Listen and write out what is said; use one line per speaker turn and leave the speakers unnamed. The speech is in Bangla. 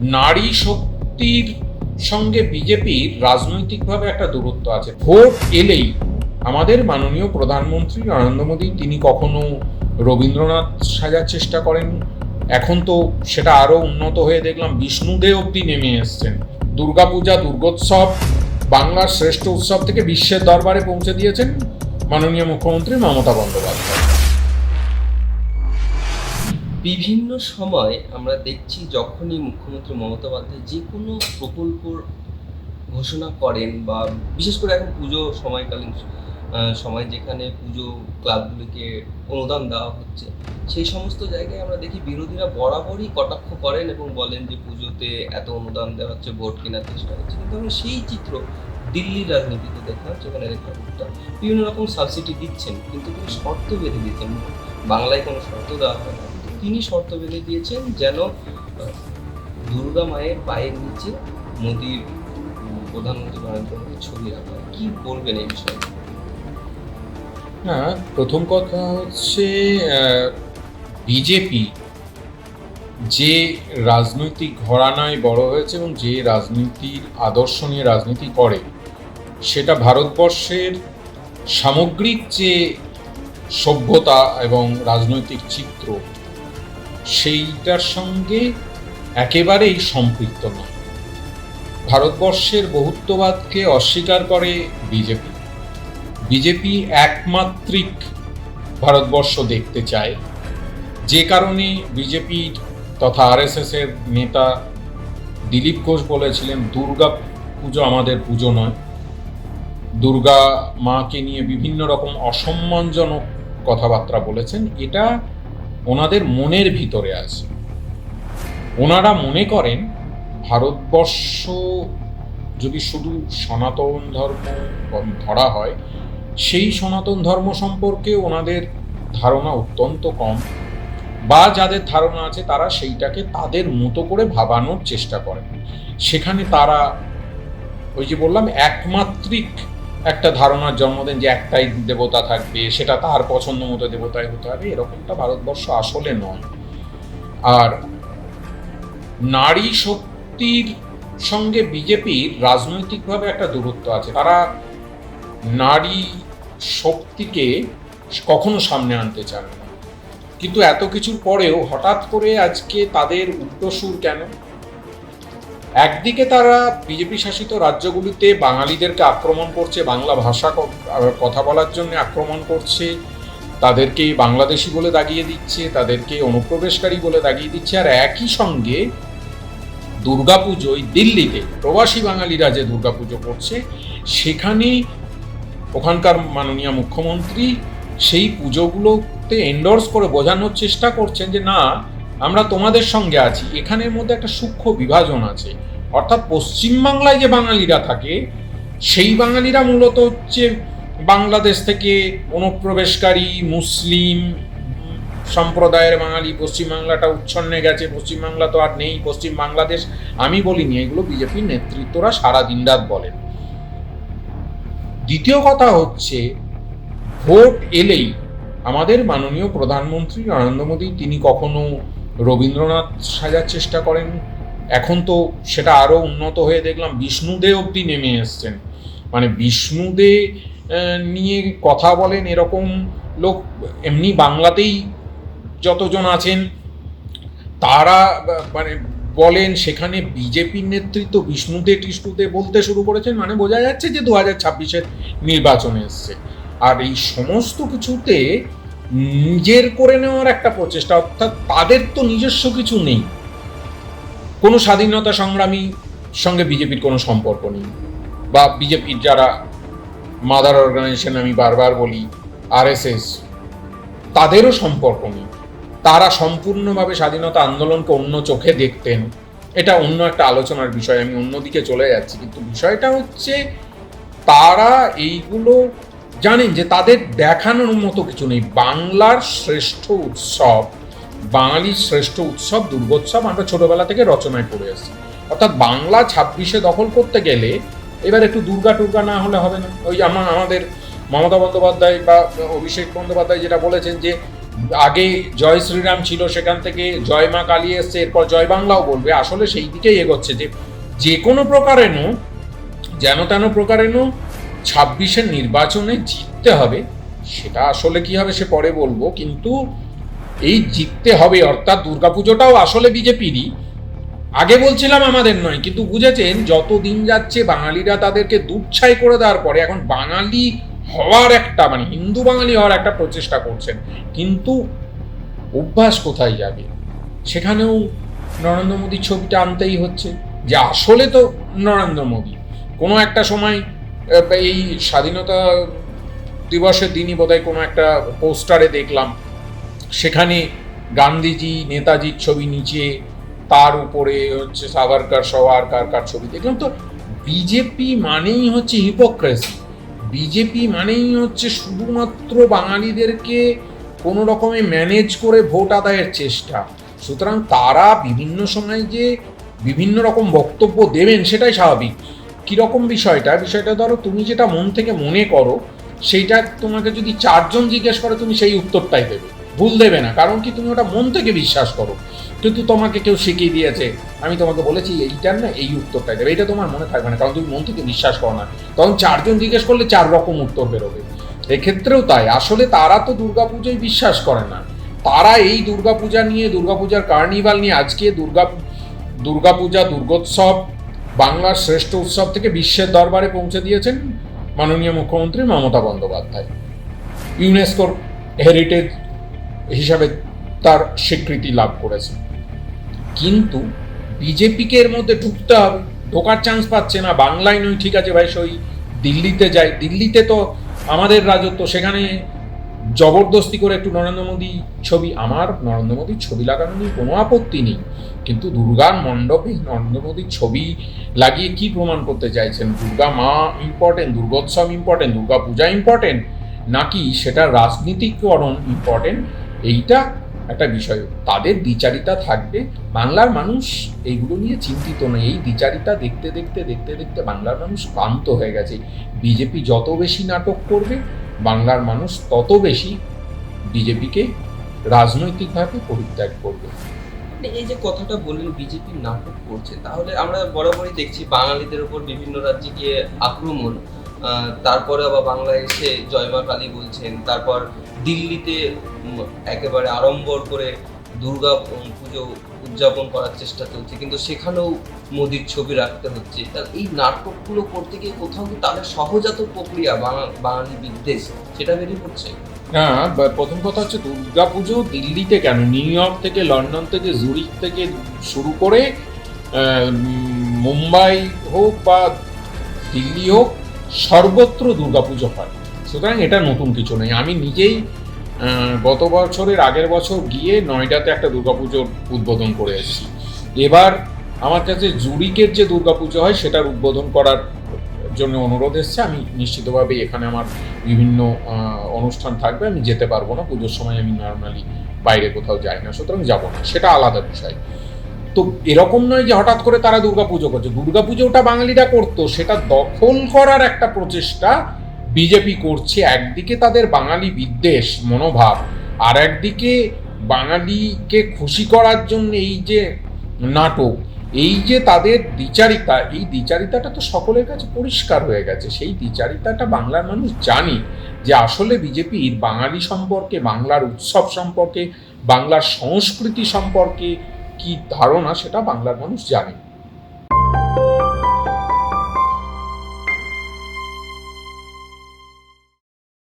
নারী শক্তির সঙ্গে বিজেপির রাজনৈতিকভাবে একটা দূরত্ব আছে। ভোট এলেই আমাদের মাননীয় প্রধানমন্ত্রী নরেন্দ্র মোদী, তিনি কখনো রবীন্দ্রনাথ সাজার চেষ্টা করেন। এখন তো সেটা আরও উন্নত হয়ে দেখলাম বিষ্ণুদে অব্দি নেমে এসছেন। দুর্গাপূজা, দুর্গোৎসব, বাংলার শ্রেষ্ঠ উৎসব থেকে বিশ্বের দরবারে পৌঁছে দিয়েছেন মাননীয় মুখ্যমন্ত্রী মমতা বন্দ্যোপাধ্যায়।
বিভিন্ন সময় আমরা দেখছি যখনই মুখ্যমন্ত্রী মমতা বন্দ্যোপাধ্যায় যে কোনো প্রকল্প ঘোষণা করেন বা বিশেষ করে এখন পুজো সময়কালীন সময় যেখানে পুজো ক্লাবগুলিকে অনুদান দেওয়া হচ্ছে, সেই সমস্ত জায়গায় আমরা দেখি বিরোধীরা বরাবরই কটাক্ষ করেন এবং বলেন যে পুজোতে এত অনুদান দেওয়া হচ্ছে, ভোট কেনার চেষ্টা হচ্ছে। কিন্তু আমরা সেই চিত্র দিল্লির রাজনীতিতে দেখলাম যেখানে রেখা গুপ্তা বিভিন্ন রকম সাবসিডি দিচ্ছেন, কিন্তু তিনি শর্ত বেঁধে দিচ্ছেন বাংলায় কোনো শর্ত দেওয়া হয় না। তিনি শর্ত বেঁধে দিয়েছেন যেন দুর্গা মায়ের পায়ের নিচে মোদীর প্রধানমন্ত্রী নরেন্দ্র মোদীর ছবি রাখা। কি বলবেন এই বিষয়ে
হ্যাঁ প্রথম কথা হচ্ছে বিজেপি যে রাজনৈতিক ঘরানায় বড় হয়েছে এবং যে রাজনীতির আদর্শ নিয়ে রাজনীতি করে, সেটা ভারতবর্ষের সামগ্রিক যে সভ্যতা এবং রাজনৈতিক চিত্র সেইটার সঙ্গে একেবারেই সম্পৃক্ত নয়। ভারতবর্ষের বহুত্ববাদকে অস্বীকার করে বিজেপি। বিজেপি একমাত্রিক ভারতবর্ষ দেখতে চায়। যে কারণে বিজেপির তথা আরএসএস এর নেতা দিলীপ ঘোষ বলেছিলেন, দুর্গা পুজো আমাদের পুজো নয়। দুর্গা মাকে নিয়ে বিভিন্ন রকম অসম্মানজনক কথাবার্তা বলেছেন। এটা ওনাদের মনের ভিতরে আছে। ওনারা মনে করেন, ভারতবর্ষ যদি শুধু সনাতন ধর্ম ধরা হয়, সেই সনাতন ধর্ম সম্পর্কে ওনাদের ধারণা অত্যন্ত কম বা যাদের ধারণা আছে তারা সেইটাকে তাদের মতো করে ভাবানোর চেষ্টা করেন। সেখানে তারা ওই যে বললাম, একমাত্রিক একটা ধারণার জন্ম দেন যে একটাই দেবতা থাকবে, সেটা তার পছন্দ মতো দেবতাই হতে হবে, এরকমটা ভারতবর্ষ আসলে নয়। আর নারী শক্তির সঙ্গে বিজেপির রাজনৈতিকভাবে একটা দূরত্ব আছে। তারা নারী শক্তিকে কখনো সামনে আনতে চান না। কিন্তু এত কিছুর পরেও হঠাৎ করে আজকে তাদের উল্টোসুর কেন? একদিকে তারা বিজেপি শাসিত রাজ্যগুলিতে বাঙালিদেরকে আক্রমণ করছে, বাংলা ভাষা কথা বলার জন্য আক্রমণ করছে তাদেরকে বাংলাদেশি বলে দাগিয়ে দিচ্ছে তাদেরকে অনুপ্রবেশকারী বলে দাগিয়ে দিচ্ছে। আর একই সঙ্গে দুর্গাপুজোয় দিল্লিতে প্রবাসী বাঙালিরা যে দুর্গাপুজো করছে সেখানে ওখানকার মাননীয় মুখ্যমন্ত্রী সেই পুজোগুলোতে এন্ডোর্স করে বোঝানোর চেষ্টা করছেন যে না আমরা তোমাদের সঙ্গে আছি। এখানের মধ্যে একটা সূক্ষ্ম বিভাজন আছে। অর্থাৎ পশ্চিমবাংলায় যে বাঙালিরা থাকে, সেই বাঙালিরা মূলত হচ্ছে বাংলাদেশ থেকে অনুপ্রবেশকারী, মুসলিম সম্প্রদায়ের বাঙালি। পশ্চিমবাংলাটা উচ্ছন্নে গেছে, পশ্চিমবাংলা তো আর নেই পশ্চিম বাংলাদেশ আমি বলিনি, এগুলো বিজেপির নেতৃত্বরা সারা দিন রাত বলেন। দ্বিতীয় কথা হচ্ছে, ভোট এলেই আমাদের মাননীয় প্রধানমন্ত্রী নরেন্দ্র মোদী, তিনি কখনো রবীন্দ্রনাথ সাজার চেষ্টা করেন। এখন তো সেটা আরও উন্নত হয়ে দেখলাম, বিষ্ণুদে অব্দি নেমে এসছেন। মানে বিষ্ণুদে নিয়ে কথা বলেন এরকম লোক, এমনি বাংলাতেই যতজন আছেন, তারা মানে বলেন সেখানে বিজেপির নেতৃত্ব বিষ্ণুদে টিষ্ণুদে বলতে শুরু করেছেন মানে বোঝা যাচ্ছে যে দু হাজার ছাব্বিশের নির্বাচন এসছে। আর এই সমস্ত কিছুতে নিজের করে নেওয়ার একটা প্রচেষ্টা, অর্থাৎ তাদের তো নিজস্ব কিছু নেই। কোনো স্বাধীনতা সংগ্রামী সঙ্গে বিজেপির কোনো সম্পর্ক নেই। বা বিজেপির যারা মাদার অর্গানাইজেশন আমি বারবার বলি, আরএসএস, তাদেরও সম্পর্ক নেই। তারা সম্পূর্ণভাবে স্বাধীনতা আন্দোলনকে অন্য চোখে দেখতেন। এটা অন্য একটা আলোচনার বিষয়, আমি অন্যদিকে চলে যাচ্ছি। কিন্তু বিষয়টা হচ্ছে, তারা এইগুলো জানেন যে তাদের দেখানোর মতো কিছু নেই। বাংলার শ্রেষ্ঠ উৎসব, বাঙালির শ্রেষ্ঠ উৎসব দুর্গোৎসব আমরা ছোটবেলা থেকে রচনায় পড়ে আসছি। অর্থাৎ বাংলা ছাব্বিশে দখল করতে গেলে এবার একটু দুর্গা টুর্গা না হলে হবে না। ওই আমার আমাদের মমতা বন্দ্যোপাধ্যায় বা অভিষেক বন্দ্যোপাধ্যায় যেটা বলেছেন যে আগে জয় শ্রীরাম ছিল, সেখান থেকে জয় মা কালী এসছে, এরপর জয় বাংলাও বলবে। আসলে সেই দিকেই এগোচ্ছে যে যে কোনো প্রকারেনও, যেন তেন প্রকারেনও ছাব্বিশের নির্বাচনে জিততে হবে, সেটা আসলে কি হবে সে পরে বলব, কিন্তু এই জিততে হবে, অর্থাৎ দুর্গাপুজোটাও আসলে বিজেপিরই। আগে বলছিলাম আমাদের নয়, কিন্তু বুঝেছেন যত দিন যাচ্ছে বাঙালিরা তাদেরকে দুচ্ছাই করে দেওয়ার পরে এখন বাঙালি হওয়ার একটা মানে হিন্দু বাঙালি হওয়ার একটা প্রচেষ্টা করছেন। কিন্তু অভ্যাস কোথায় যাবে? সেখানেও নরেন্দ্র মোদীর ছবিটা আনতেই হচ্ছে। যে আসলে তো নরেন্দ্র মোদী, কোনো একটা সময় এই স্বাধীনতা দিবসের দিনই বোধহয় কোনো একটা পোস্টারে দেখলাম। সেখানে গান্ধীজি, নেতাজির ছবি নিচে, তার উপরে হচ্ছে সাভারকার সবার কার কার ছবি দেখলাম। তো বিজেপি মানেই হচ্ছে হিপোক্রেসি বিজেপি মানেই হচ্ছে শুধুমাত্র বাঙালিদেরকে কোনো রকমে ম্যানেজ করে ভোট আদায়ের চেষ্টা। সুতরাং তারা বিভিন্ন সময় যে বিভিন্ন রকম বক্তব্য দেবেন, সেটাই স্বাভাবিক। কীরকম বিষয়টা? বিষয়টা ধরো তুমি যেটা মন থেকে মনে করো, সেইটা তোমাকে যদি চারজন জিজ্ঞেস করে, তুমি সেই উত্তরটাই দেবে। ভুল দেবে না, কারণ কি তুমি ওটা মন থেকে বিশ্বাস করো। কিন্তু তোমাকে কেউ শিখিয়ে দিয়েছে, আমি তোমাকে বলেছি, এইটার না এই উত্তরটাই দেবে। এটা তোমার মনে থাকবে না, কারণ তুমি মন থেকে বিশ্বাস করো না। তখন চারজন জিজ্ঞেস করলে চার রকম উত্তর বেরোবে। এক্ষেত্রেও তাই। আসলে তারা তো দুর্গাপুজোয় বিশ্বাস করে না। তারা এই দুর্গাপূজা নিয়ে, দুর্গাপূজার কার্নিভাল নিয়ে, আজকে দুর্গা, দুর্গাপূজা, দুর্গোৎসব বাংলার শ্রেষ্ঠ উৎসব থেকে বিশ্বের দরবারে পৌঁছে দিয়েছেন মাননীয় মুখ্যমন্ত্রী মমতা বন্দ্যোপাধ্যায়। ইউনেস্কোর হেরিটেজ হিসাবে তার স্বীকৃতি লাভ করেছে। কিন্তু বিজেপিকে এর মধ্যে ঢুকতে হবে। ঢোকার চান্স পাচ্ছে না। বাংলায় নয়, ঠিক আছে ভাই, সই দিল্লিতে যাই। দিল্লিতে তো আমাদের রাজত্ব, সেখানে জবরদস্তি করে একটু নরেন্দ্র মোদী ছবি আমার, নরেন্দ্র মোদীর ছবি লাগানো নিয়ে কোনো আপত্তি নেই। কিন্তু দুর্গার মণ্ডপে নরেন্দ্র মোদীর ছবি লাগিয়ে কি প্রমাণ করতে চাইছেন? দুর্গা মা important Durgotsav important Durga Puja important নাকি সেটা রাজনীতিকরণ ইম্পর্টেন্ট এইটা একটা বিষয়। তাদের দ্বিচারিতা থাকবে। বাংলার মানুষ এইগুলো নিয়ে চিন্তিত নয়। এই দ্বিচারিতা দেখতে দেখতে দেখতে দেখতে বাংলার মানুষ ক্লান্ত হয়ে গেছে। বিজেপি যত বেশি নাটক করবে বাংলার মানুষ তত বেশি বিজেপিকে রাজনৈতিকভাবে পরিত্যাগ করবে।
এই যে কথাটা বললেন, বিজেপি নাটক করছে, তাহলে আমরা বরাবরই দেখছি বাঙালিদের উপর বিভিন্ন রাজ্যে গিয়ে আক্রমণ। তারপরে আবার বাংলায় এসে জয়মা কালী বলছেন, তারপর দিল্লিতে একেবারে আড়ম্বর করে দুর্গা পুজো উদযাপন করার চেষ্টা চলছে, কিন্তু সেখানেও মোদির ছবি রাখতে হচ্ছে। তা এই নাটকগুলো করতে গিয়ে কোথাও কি তাদের সহজাত প্রক্রিয়া বাঙা- বাঙালি বিদ্বেষ, সেটা বেরিয়ে পড়ছে?
না প্রথম কথা হচ্ছে দুর্গাপুজো দিল্লিতে কেন? নিউ ইয়র্ক থেকে লন্ডন থেকে জুরিক থেকে শুরু করে মুম্বাই হোক বা দিল্লি হোক, সর্বত্র দুর্গাপুজো হয়। সুতরাং এটা নতুন কিছু নেই আমি নিজেই গত বছরের আগের বছর গিয়ে নয়ডাতে একটা দুর্গাপুজোর উদ্বোধন করে এসেছি। এবার আমার কাছে জুরিকের যে দুর্গাপুজো হয়, সেটার উদ্বোধন করার জন্য অনুরোধ এসছে। আমি নিশ্চিতভাবে এখানে আমার বিভিন্ন অনুষ্ঠান থাকবে। আমি যেতে পারব না। পুজোর সময় আমি নর্মালি বাইরে কোথাও যাই না, সুতরাং যাব না। সেটা আলাদা বিষয়। তো এরকম নয় যে হঠাৎ করে তারা দুর্গাপুজো করছে। দুর্গাপুজোটা বাঙালিরা করতো। সেটা দখল করার একটা প্রচেষ্টা বিজেপি করছে, একদিকে তাদের বাঙালি বিদ্বেষ, মনোভাব, আর একদিকে বাঙালিকে খুশি করার জন্য এই যে নাটক, এই যে তাদের দ্বিচারিতা, এই দ্বিচারিতাটা তো সকলের কাছে পরিষ্কার হয়ে গেছে। সেই দ্বিচারিতাটা বাংলার মানুষ জানি যে আসলে বিজেপির বাঙালি সম্পর্কে, বাংলার উৎসব সম্পর্কে, বাংলার সংস্কৃতি সম্পর্কে কি ধারণা সেটা বাংলার মানুষ জানে।